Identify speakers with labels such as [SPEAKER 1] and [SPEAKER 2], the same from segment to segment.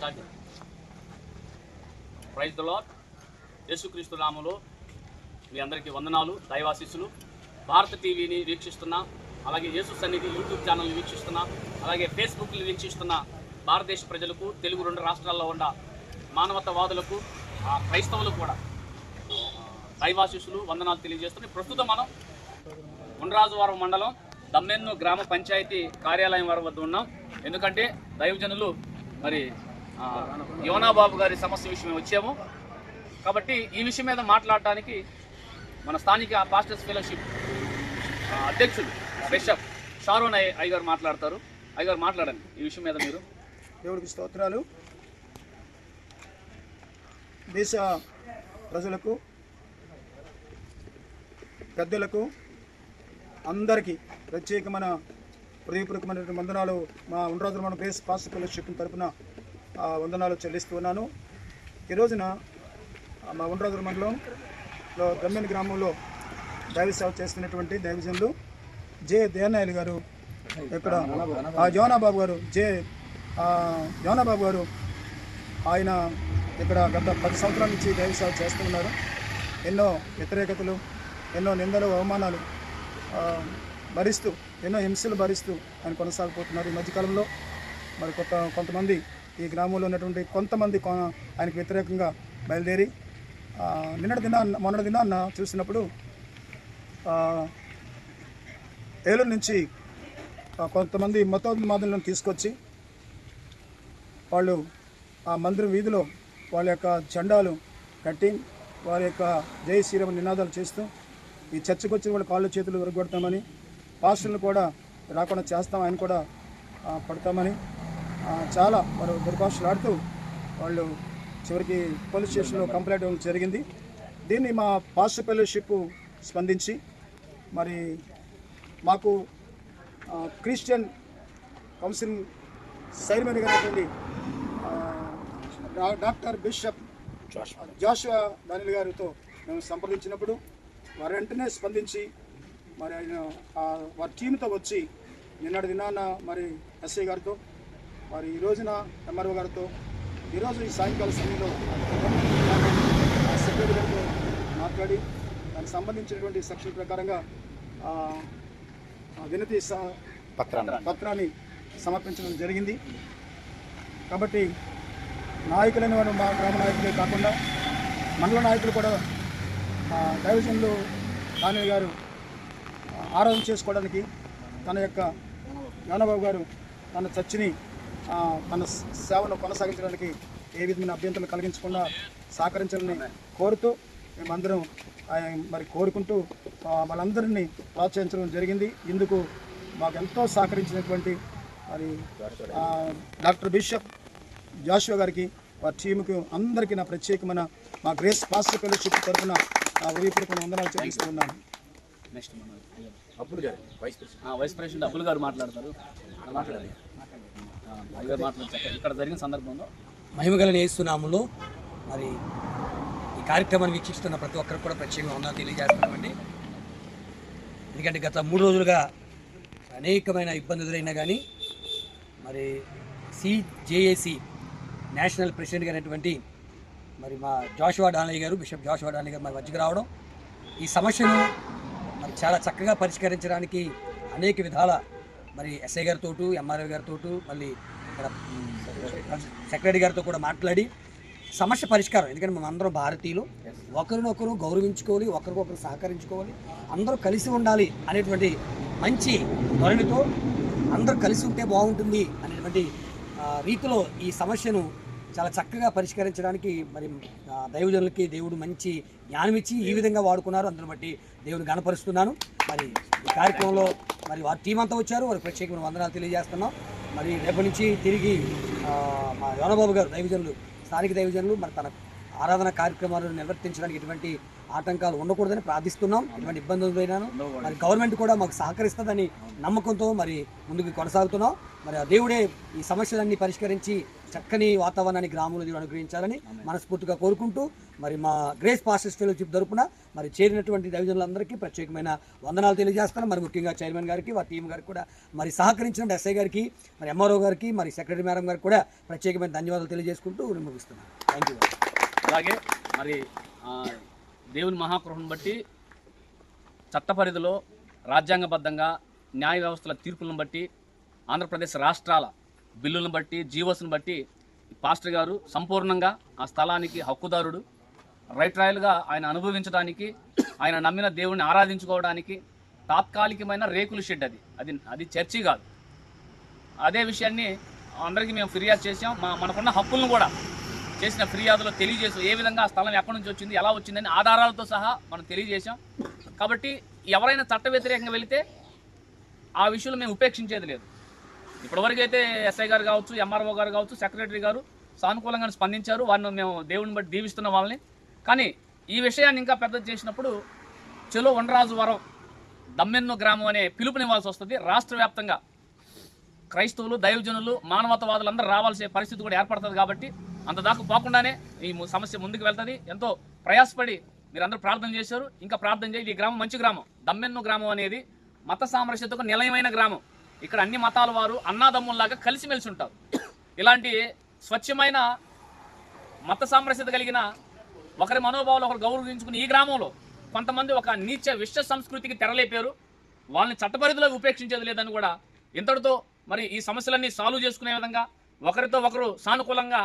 [SPEAKER 1] Start praise the lord యేసుక్రీస్తు నామలో మీ అందరికీ వందనాలు దైవాశీస్సులు. భారత టీవీని వీక్షిస్తున్న అలాగే యేసు సన్నిధి యూట్యూబ్ ఛానల్ని వీక్షిస్తున్న అలాగే ఫేస్బుక్ని వీక్షిస్తున్న భారతదేశ ప్రజలకు తెలుగు రెండు రాష్ట్రాల్లో ఉన్న మానవతవాదులకు ఆ, క్రైస్తవులకు కూడా దైవాశీస్సులు వందనాలు తెలియజేస్తున్నాయి. ప్రస్తుతం మనం ఉండరాజువారం మండలం దమ్మెన్ను గ్రామ పంచాయతీ కార్యాలయం వారి వద్ద ఉన్నాం. ఎందుకంటే దైవజనులు మరి యోనాబాబు గారి సమస్య విషయమే వచ్చాము. కాబట్టి ఈ విషయం మీద మాట్లాడటానికి మన స్థానిక పాస్టర్స్ ఫెలోషిప్ అధ్యక్షుడు బిషప్ షారోన్ అయ్య గారు మాట్లాడతారు. అయ్యగారు మాట్లాడండి ఈ విషయం మీద మీరు.
[SPEAKER 2] దేవుడికి స్తోత్రాలు. దేశ ప్రజలకు పెద్దలకు అందరికీ ప్రత్యేకమైన హృదయపూర్వకమైనటువంటి వందనాలు. మా ఉండరాజు మన బేస్ పాస్ ఫెలోషిప్ తరపున వందనాలు చెల్లిస్తున్నాను. ఈ రోజున మా ఉండరాజు మండలంలో గమ్మెన్ గ్రామంలో దైవ సేవ చేస్తున్నటువంటి దైవజనులు జే దేనాయలు గారు ఇక్కడ జోనాబాబు గారు జే జోనాబాబు గారు ఆయన ఇక్కడ గత పది సంవత్సరాల నుంచి దైవ సేవ చేస్తూ ఉన్నారు. ఎన్నో వ్యతిరేకతలు ఎన్నో నిందలు అవమానాలు భరిస్తూ ఎన్నో హింసలు భరిస్తూ ఆయన కొనసాగిపోతున్నారు ఈ మధ్యకాలంలో. మరి కొంత కొంతమంది ఈ గ్రామంలో ఉన్నటువంటి కొంతమంది ఆయనకు వ్యతిరేకంగా బయలుదేరి నిన్నటి దినాన్న మొన్నటి దినాన్న చూసినప్పుడు ఏలూరు నుంచి కొంతమంది మతోన్మాదులను తీసుకొచ్చి వాళ్ళు ఆ మందిరం వీధిలో వాళ్ళ యొక్క జెండాలు కట్టి వారి యొక్క జై శ్రీరామ నినాదాలు చేస్తూ ఈ చర్చకు వచ్చిన వాళ్ళ కాళ్ళు చేతులు విరగొడతామని పాస్టర్లు కూడా రాకుండా చేస్తాం ఆయన కూడా పడతామని చాలా వారు దుర్భాషలు ఆడుతూ వాళ్ళు చివరికి పోలీస్ స్టేషన్లో కంప్లైంట్ ఇవ్వడం జరిగింది. దీన్ని మా పాస్టర్ ఫెలోషిప్ స్పందించి మరి మాకు క్రిస్టియన్ కౌన్సిల్ చైర్మన్ గారి డాక్టర్ బిషప్ జాషువా. దానిల్ గారితో మేము సంప్రదించినప్పుడు వారు వెంటనే స్పందించి మరి ఆయన వారి టీంతో వచ్చి నిన్నటి దినాన మరి ఎస్ఐ గారితో మరి ఈ రోజున ఎంఆర్ఓ గారితో ఈరోజు ఈ సాయంకాల సమయంలో సెక్రటరీ గారితో మాట్లాడి దానికి సంబంధించినటువంటి సెక్షన్ ప్రకారంగా వినతి పత్రాన్ని. సమర్పించడం జరిగింది. కాబట్టి నాయకులైన వారు మా గ్రామ నాయకులే కాకుండా మండల నాయకులు కూడా డైవిజన్లు కానయ్య గారు ఆరాధన చేసుకోవడానికి తన యొక్క జ్ఞానబాబు గారు తన చర్చిని తన సేవను కొనసాగించడానికి ఏ విధమైన అభ్యంతరం కలిగించకుండా సహకరించాలని కోరుతూ మేమందరం ఆయన మరి కోరుకుంటూ వాళ్ళందరినీ ప్రోత్సహించడం జరిగింది. ఇందుకు మాకు ఎంతో సహకరించినటువంటి మరి ఆ, డాక్టర్ బిషప్ జాషువా గారికి వారి టీముకి అందరికీ నా ప్రత్యేకమైన మా గ్రేస్ పాస్టర్ ఫెలోషిప్ తరఫున హృదయపూర్వక వందనాలు చెల్లిస్తూ ఉన్నాను
[SPEAKER 1] నెక్స్ట్
[SPEAKER 3] అప్పుడు గారు వైస్ ప్రెసిడెంట్
[SPEAKER 1] వైస్ ప్రెసిడెంట్ అబ్బుల్ గారు మాట్లాడతారు. ఆ, మాట్లాడండి ఇక్కడ జరిగిన సందర్భంలో
[SPEAKER 4] మహిమగల నేస్తున్నాములో మరి ఈ కార్యక్రమాన్ని వీక్షిస్తున్న ప్రతి ఒక్కరికి కూడా ప్రత్యేకంగా ఉన్నా తెలియజేస్తున్నామండి. ఎందుకంటే గత మూడు రోజులుగా అనేకమైన ఇబ్బంది ఎదురైనా కానీ మరి సిజేఏసి నేషనల్ ప్రెసిడెంట్ గారైనటువంటి మరి మా జాషువా డానయ్య గారు బిషప్ జాషువా డానయ్య గారు మరి మధ్యకి రావడం ఈ సమస్యను మరి చాలా చక్కగా పరిష్కరించడానికి అనేక విధాల మరి ఎస్ఐ గారితో ఎంఆర్ఐ గారితో మళ్ళీ ఇక్కడ సెక్రటరీ గారితో కూడా మాట్లాడి సమస్య పరిష్కారం. ఎందుకంటే మనం అందరం భారతీయులు. ఒకరినొకరు గౌరవించుకోవాలి ఒకరికొకరు సహకరించుకోవాలి. అందరూ కలిసి ఉండాలి అనేటువంటి మంచి ధోరణితో అందరూ కలిసి ఉంటే బాగుంటుంది అనేటువంటి రీతిలో ఈ సమస్యను చాలా చక్కగా పరిష్కరించడానికి మరి దైవజనులకి దేవుడు మంచి జ్ఞానం ఇచ్చి ఈ విధంగా వాడుకున్నారు. అందుని బట్టి దేవుని గణపరుస్తున్నాను మరి ఈ కార్యక్రమంలో మరి వారి టీం అంతా వచ్చారు. వారికి ప్రత్యేకమైన వందనాలు తెలియజేస్తున్నాం. మరి రేపటి నుంచి తిరిగి మా యోనబాబు గారు దైవజనులు స్థానిక దైవజనులు మరి తన ఆరాధన కార్యక్రమాలను నిర్వర్తించడానికి ఎటువంటి ఆటంకాలు ఉండకూడదని ప్రార్థిస్తున్నాం. ఇటువంటి ఇబ్బందులు పోయినాను మరి గవర్నమెంట్ కూడా మాకు సహకరిస్తుందని నమ్మకంతో మరి ముందుకు కొనసాగుతున్నాం. మరి ఆ దేవుడే ఈ సమస్యలన్నీ పరిష్కరించి చక్కని వాతావరణాన్ని గ్రామంలో దేవుడు అనుగ్రహించాలని మనస్ఫూర్తిగా కోరుకుంటూ మరి మా గ్రేస్ పాస్టర్స్ ఫెలోషిప్ తరపున మరి చేరినటువంటి దైవజనులందరికీ ప్రత్యేకమైన వందనాలు తెలియజేస్తాను మరి ముఖ్యంగా చైర్మన్ గారికి వారి టీం గారికి కూడా మరి సహకరించిన ఎస్ఐ గారికి మరి ఎంఆర్ఓ గారికి మరి సెక్రటరీ మేడం గారికి కూడా ప్రత్యేకమైన ధన్యవాదాలు తెలియజేసుకుంటూ నేను ముగిస్తున్నాను థ్యాంక్ యూ
[SPEAKER 1] అలాగే మరి దేవుని మహాకృహను బట్టి చట్ట పరిధిలో రాజ్యాంగబద్ధంగా న్యాయ వ్యవస్థల తీర్పులను బట్టి ఆంధ్రప్రదేశ్ రాష్ట్రాల బిల్లులను బట్టి జీవోస్ను బట్టి పాస్టర్ గారు సంపూర్ణంగా ఆ స్థలానికి హక్కుదారుడు. రైట్ రాయల్గా ఆయన అనుభవించడానికి ఆయన నమ్మిన దేవుణ్ణి ఆరాధించుకోవడానికి తాత్కాలికమైన రేకుల షెడ్ అది. అది అది చర్చి కాదు. అదే విషయాన్ని అందరికీ మేము ఫిర్యాదు చేసాం మా మనకున్న హక్కులను కూడా చేసిన ఫిర్యాదులో తెలియజేసాం ఏ విధంగా ఆ స్థలం ఎక్కడి నుంచి వచ్చింది ఎలా వచ్చిందని ఆధారాలతో సహా మనం తెలియజేశాం. కాబట్టి ఎవరైనా చట్ట వ్యతిరేకంగా వెళితే ఆ విషయంలో మేము ఉపేక్షించేది లేదు. ఇప్పటివరకు అయితే ఎస్ఐ గారు కావచ్చు ఎంఆర్ఓ గారు కావచ్చు సెక్రటరీ గారు సానుకూలంగా స్పందించారు. వారిని మేము దేవుని బట్టి దీవిస్తున్న వాళ్ళని. కానీ ఈ విషయాన్ని ఇంకా పెద్ద చేసినప్పుడు చెలో వనరాజు వరం దమ్మెన్ను గ్రామం అనే పిలుపునివ్వాల్సి వస్తుంది. రాష్ట్ర వ్యాప్తంగా క్రైస్తవులు దైవజనులు మానవతావాదులు అందరూ రావాల్సిన పరిస్థితి కూడా ఏర్పడుతుంది కాబట్టి అంత దాకా పోకుండానే ఈ సమస్య ముందుకు వెళ్తుంది. ఎంతో ప్రయాసపడి మీరందరూ ప్రార్థన చేశారు. ఇంకా ప్రార్థన చేయాలి ఈ గ్రామం మంచి గ్రామం. దమ్మెన్ను గ్రామం అనేది మత సామరస్యతకు నిలయమైన గ్రామం. ఇక్కడ అన్ని మతాల వారు అన్నాదమ్ముల్లాగా కలిసిమెలిసి ఉంటారు. ఇలాంటి స్వచ్ఛమైన మత సామరస్యత కలిగిన ఒకరి మనోభావాలు ఒకరు గౌరవించుకుని ఈ గ్రామంలో కొంతమంది ఒక నీచ విశ్వ సంస్కృతికి తెరలేపారు. వాళ్ళని చట్టపరిధిలో ఉపేక్షించేది లేదని కూడా ఇంతటితో మరి ఈ సమస్యలన్నీ సాల్వ్ చేసుకునే విధంగా ఒకరితో ఒకరు సానుకూలంగా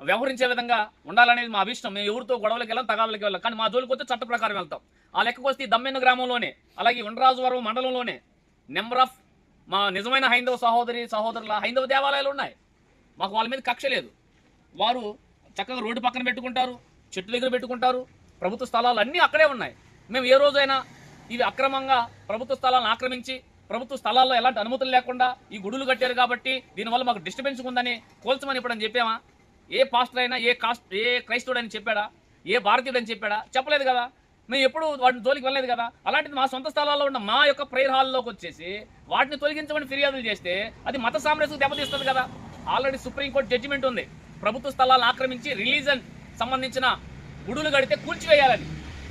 [SPEAKER 1] వ్యవహరించే విధంగా ఉండాలనేది మా అభిష్టం. మేము ఎవరితో గొడవలకి వెళ్ళాం తగాదలకి వెళ్ళాం. కానీ మా జోలికి వస్తే చట్ట ప్రకారం వెళ్తాం. ఆ లెక్కకు వస్తే దమ్మెన్న గ్రామంలోనే అలాగే ఉండరాజువరం మండలంలోనే నెంబర్ ఆఫ్ మా నిజమైన హైందవ సహోదరి సహోదరుల హైందవ దేవాలయాలు ఉన్నాయి. మాకు వాళ్ళ మీద కక్ష లేదు. వారు చక్కగా రోడ్డు పక్కన పెట్టుకుంటారు చెట్టు దగ్గర పెట్టుకుంటారు ప్రభుత్వ స్థలాలు అన్నీ అక్కడే ఉన్నాయి. మేము ఏ రోజైనా ఇవి అక్రమంగా ప్రభుత్వ స్థలాలను ఆక్రమించి ప్రభుత్వ స్థలాల్లో ఎలాంటి అనుమతులు లేకుండా ఈ గుడులు కట్టారు కాబట్టి దీనివల్ల మాకు డిస్టర్బెన్స్ ఉందని కోల్చమని ఇప్పుడు అని చెప్పామా? ఏ పాస్టర్ అయినా ఏ కాస్ట్ ఏ క్రైస్తవుడు అని చెప్పాడా? ఏ భారతీయుడు అని చెప్పాడా? చెప్పలేదు కదా. మేము ఎప్పుడు వాటిని తోలికి వెళ్ళలేదు కదా. అలాంటిది మా సొంత స్థలాల్లో ఉన్న మా యొక్క ప్రేయర్ హాల్లోకి వచ్చేసి వాటిని తొలగించమని ఫిర్యాదులు చేస్తే అది మత సామ్రాజ్యం దెబ్బతీస్తుంది కదా. ఆల్రెడీ సుప్రీంకోర్టు జడ్జిమెంట్ ఉంది. ప్రభుత్వ స్థలాలను ఆక్రమించి రిలీజన్ సంబంధించిన గుడులు కడితే కూల్చివేయాలని.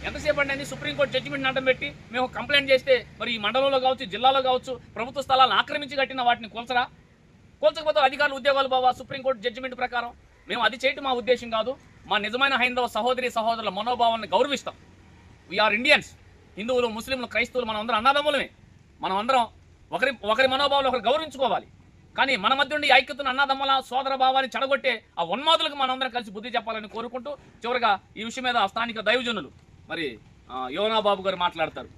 [SPEAKER 1] ఎంతసేపు అండి సుప్రీంకోర్టు జడ్జిమెంట్ అడ్డం పెట్టి మేము కంప్లైంట్ చేస్తే మరి ఈ మండలంలో కావచ్చు జిల్లాలో కావచ్చు ప్రభుత్వ స్థలాలను ఆక్రమించి కట్టిన వాటిని కూల్చరా కూల్చకపోతే అధికారులు ఉద్యోగాలు బావా? సుప్రీంకోర్టు జడ్జిమెంట్ ప్రకారం. మేము అది చేయటం మా ఉద్దేశం కాదు. మా నిజమైన హైందవ సహోదరి సహోదరుల మనోభావాలను గౌరవిస్తాం. వీఆర్ ఇండియన్స్ హిందువులు ముస్లింలు క్రైస్తవులు మనం అందరం అన్నదమ్ములమే. మనం అందరం ఒకరి ఒకరి మనోభావాలు ఒకరు గౌరవించుకోవాలి. కానీ మన మధ్య ఉండి ఐక్యతను అన్నదమ్మల సోదర భావాన్ని చెడగొట్టే ఆ ఉన్మాదులకు మనందరం కలిసి బుద్ధి చెప్పాలని కోరుకుంటూ చివరిగా ఈ విషయం మీద స్థానిక దైవజనులు మరి యోనాబాబు బాబు గారు మాట్లాడతారు.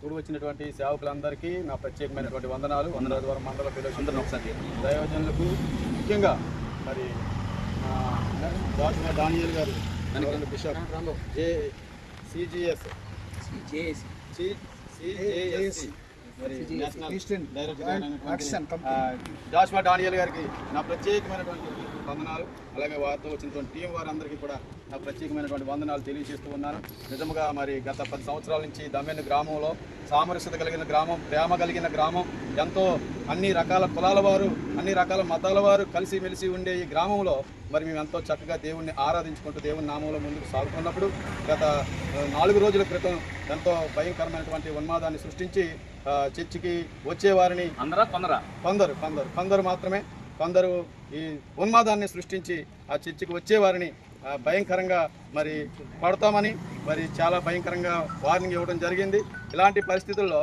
[SPEAKER 3] కూడి వచ్చినటువంటి సేవకులందరికీ నా ప్రత్యేకమైనటువంటి వందనాలు. వందల ద్వారా మండల
[SPEAKER 1] అందరం ఒకసారి
[SPEAKER 3] దైవజనులకు ముఖ్యంగా మరి డాక్టర్ డానియల్ గారు బిషప్? J CGS. డానియల్ గారికి నా ప్రత్యేకమైనటువంటి వందనాలు. అలాగే వారితో వచ్చినటువంటి టీం వారందరికీ కూడా నా ప్రత్యేకమైనటువంటి వందనాలు తెలియజేస్తూ ఉన్నాను. నిజంగా మరి గత పది సంవత్సరాల నుంచి దమ్మెన్న గ్రామంలో సామరస్యత కలిగిన గ్రామం ప్రేమ కలిగిన గ్రామం ఎంతో అన్ని రకాల కులాల వారు అన్ని రకాల మతాల వారు కలిసిమెలిసి ఉండే ఈ గ్రామంలో మరి మేము ఎంతో చక్కగా దేవుణ్ణి ఆరాధించుకుంటూ దేవుని నామంలో ముందుకు సాగుతున్నప్పుడు గత నాలుగు రోజుల క్రితం ఎంతో భయంకరమైనటువంటి ఉన్మాదాన్ని సృష్టించి చర్చికి వచ్చేవారిని
[SPEAKER 1] అందరా కొందరా?
[SPEAKER 3] కొందరు కొందరు కొందరు మాత్రమే కొందరు ఈ ఉన్మాదాన్ని సృష్టించి ఆ చర్చికి వచ్చేవారిని భయంకరంగా మరి పడతామని మరి చాలా భయంకరంగా వార్నింగ్ ఇవ్వడం జరిగింది. ఇలాంటి పరిస్థితుల్లో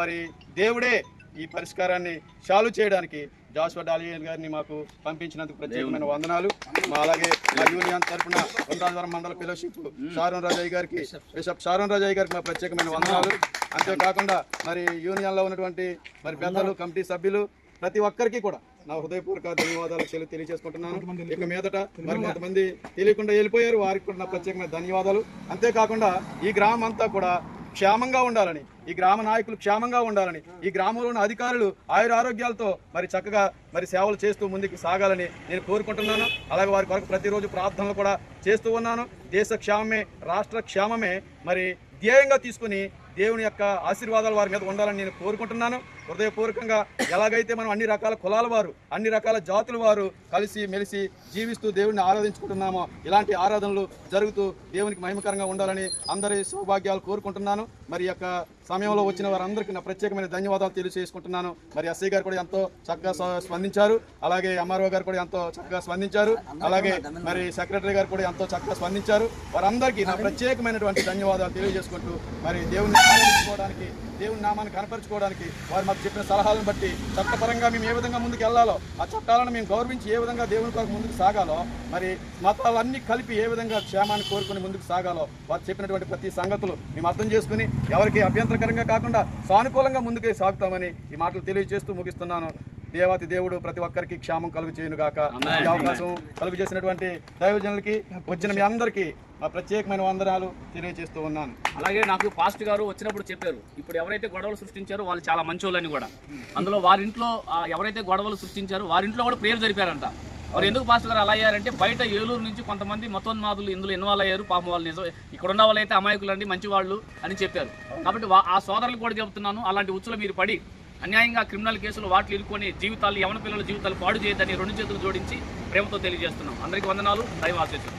[SPEAKER 3] మరి దేవుడే ఈ పరిష్కారాన్ని చాలు చేయడానికి జాషువా డాలియన్ గారిని మాకు పంపించినందుకు ప్రత్యేకమైన వందనాలు. మా అలాగే మా యూనియన్ తరఫున కొండాజవరం మండల ఫెలోషిప్ షారూన్ రాజయ్య గారికి బిషప్ షారూన్ రాజయ్య గారికి మా ప్రత్యేకమైన వందనాలు. అంతేకాకుండా మరి యూనియన్లో ఉన్నటువంటి మరి పెద్దలు కమిటీ సభ్యులు ప్రతి ఒక్కరికి కూడా నా హృదయపూర్వక ధన్యవాదాలు చెల్లి తెలియజేసుకుంటున్నాను. ఇక మీదట మరి కొంతమంది తెలియకుండా వెళ్ళిపోయారు. వారికి కూడా నా ప్రత్యేకమైన ధన్యవాదాలు. అంతేకాకుండా ఈ గ్రామం అంతా కూడా క్షేమంగా ఉండాలని ఈ గ్రామ నాయకులు క్షేమంగా ఉండాలని ఈ గ్రామంలోని అధికారులు ఆయుర ఆరోగ్యాలతో మరి చక్కగా మరి సేవలు చేస్తూ ముందుకు సాగాలని నేను కోరుకుంటున్నాను. అలాగే వారి కొరకు ప్రతిరోజు ప్రార్థనలు కూడా చేస్తూ ఉన్నాను. దేశ క్షేమమే రాష్ట్ర క్షేమమే మరి ధ్యేయంగా తీసుకుని దేవుని యొక్క ఆశీర్వాదాలు వారి మీద ఉండాలని నేను కోరుకుంటున్నాను. హృదయపూర్వకంగా ఎలాగైతే మనం అన్ని రకాల కులాల వారు అన్ని రకాల జాతుల వారు కలిసి మెలిసి జీవిస్తూ దేవుడిని ఆరాధించుకుంటున్నామో ఇలాంటి ఆరాధనలు జరుగుతూ దేవునికి మహిమకరంగా ఉండాలని అందరి సౌభాగ్యాలు కోరుకుంటున్నాను. మరి యొక్క సమయంలో వచ్చిన వారందరికీ నా ప్రత్యేకమైన ధన్యవాదాలు తెలియజేసుకుంటున్నాను. మరి ఎస్ఐ గారు కూడా ఎంతో చక్కగా స్పందించారు. అలాగే ఎంఆర్ఓ గారు కూడా ఎంతో చక్కగా స్పందించారు. అలాగే మరి సెక్రటరీ గారు కూడా ఎంతో చక్కగా స్పందించారు. వారందరికీ నా ప్రత్యేకమైనటువంటి ధన్యవాదాలు తెలియజేసుకుంటూ మరి దేవుని ఆరాధించుకోవడానికి దేవుని నామాన్ని కనపరచుకోవడానికి వారు మాకు చెప్పిన సలహాలను బట్టి చట్టపరంగా మేము ఏ విధంగా ముందుకు వెళ్ళాలో ఆ చట్టాలను మేము గౌరవించి ఏ విధంగా దేవుని కొరకు ముందుకు సాగాలో మరి మతాలన్నీ కలిపి ఏ విధంగా క్షేమాన్ని కోరుకుని ముందుకు సాగాలో వారు చెప్పినటువంటి ప్రతి సంగతులు మేము అర్థం చేసుకుని ఎవరికి అభ్యంతరకరంగా కాకుండా సానుకూలంగా ముందుకే సాగుతామని ఈ మాటలు తెలియజేస్తూ ముగిస్తున్నాను. దేవాతి దేవుడు ప్రతి ఒక్కరికి క్షేమం కలుగు చేయను గాక ఈ అవకాశం కలుగు చేసినటువంటి దైవజనులకి వచ్చిన మీ అందరికీ మా ప్రత్యేకమైన వందనాలు తెలియజేస్తూ ఉన్నాను.
[SPEAKER 1] అలాగే నాకు పాస్ట్ గారు వచ్చినప్పుడు చెప్పారు ఇప్పుడు ఎవరైతే గొడవలు సృష్టించారో వాళ్ళు చాలా మంచోళ్ళని కూడా. అందులో వారింట్లో ఎవరైతే గొడవలు సృష్టించారో వారింట్లో కూడా ప్రేయర్ జరిపారంట. మరి ఎందుకు పాస్ట్ గారు అలా అయ్యారంటే బయట ఏలూరు నుంచి కొంతమంది మతోన్మాదులు ఇందులో ఇన్వాల్వ్ అయ్యారు. పాపం వాళ్ళు నిజం ఇక్కడ ఉన్న వాళ్ళు అయితే అమాయకులు అండి మంచివాళ్ళు అని చెప్పారు. కాబట్టి ఆ సోదరులు కూడా చెబుతున్నాను అలాంటి ఉచ్చులు మీరు పడి అన్యాయంగా క్రిమినల్ కేసులు వాటిలు ఇరుకొని జీవితాలు యవన పిల్లల జీవితాలు పాడు చేయదని రెండు చేతులు జోడించి ప్రేమతో తెలియజేస్తున్నాం. అందరికీ వందనాలు. దైవాశీస్సులు.